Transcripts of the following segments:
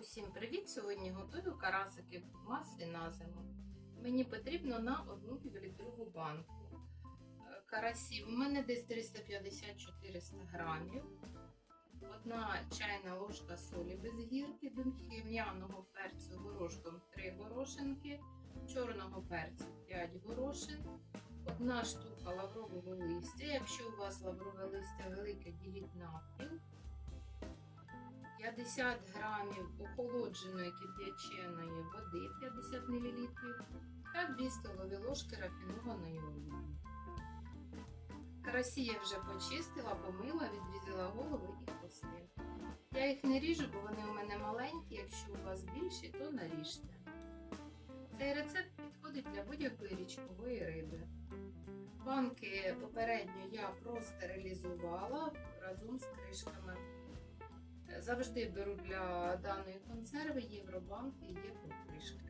Усім привіт! Сьогодні готую карасики в маслі на зиму. Мені потрібно на одну півлітрову банку. Е, Карасів у мене десь 350-400 грамів. Одна чайна ложка солі без гірки, духмяного перцю горошком 3 горошинки, чорного перцю 5 горошин, одна штука лаврового листя. Якщо у вас лаврове листя велике, діліть навпіл. 50 грамів охолодженої кип'яченої води 50 мл та 2 столові ложки рафінованої олії. Карасі я вже почистила, помила, відрізала голови і хвости. Я їх не ріжу, бо вони у мене маленькі, якщо у вас більші, то наріжте. Цей рецепт підходить для будь-якої річкової риби. Банки попередньо я простерилізувала разом з кришками. Завжди беру для даної консерви євробанки і єврокришки.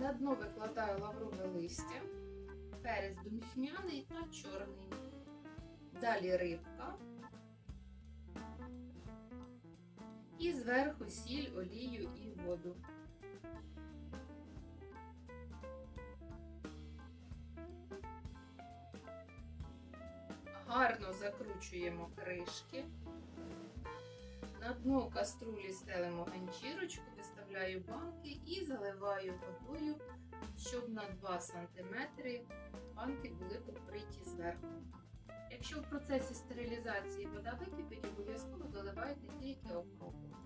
На дно викладаю лаврове листя, перець духмяний та чорний. Далі рибка. І зверху сіль, олію і воду. Гарно закручуємо кришки. На дно каструлі стелимо ганчірочку, виставляю банки і заливаю водою, щоб на 2 см банки були покриті зверху. Якщо в процесі стерилізації вода википить, обов'язково доливайте тільки окропу.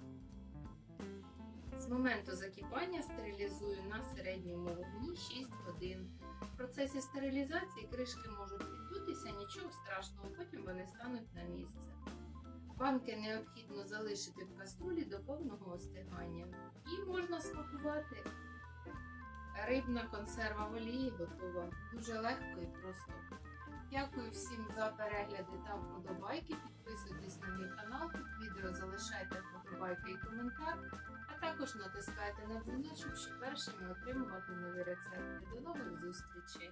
З моменту закипання стерилізую на середньому вогні 6 годин. В процесі стерилізації кришки можуть піддутися, нічого страшного, потім вони стануть на місце. Банки необхідно залишити в каструлі до повного остигання. І можна смакувати. Рибна консерва в олії готова. Дуже легко і просто. Дякую всім за перегляди та вподобайки. Підписуйтесь на мій канал, під відео залишайте вподобайки і коментар, а також натискайте на дзвіночок, щоб першими отримувати нові рецепти. До нових зустрічей!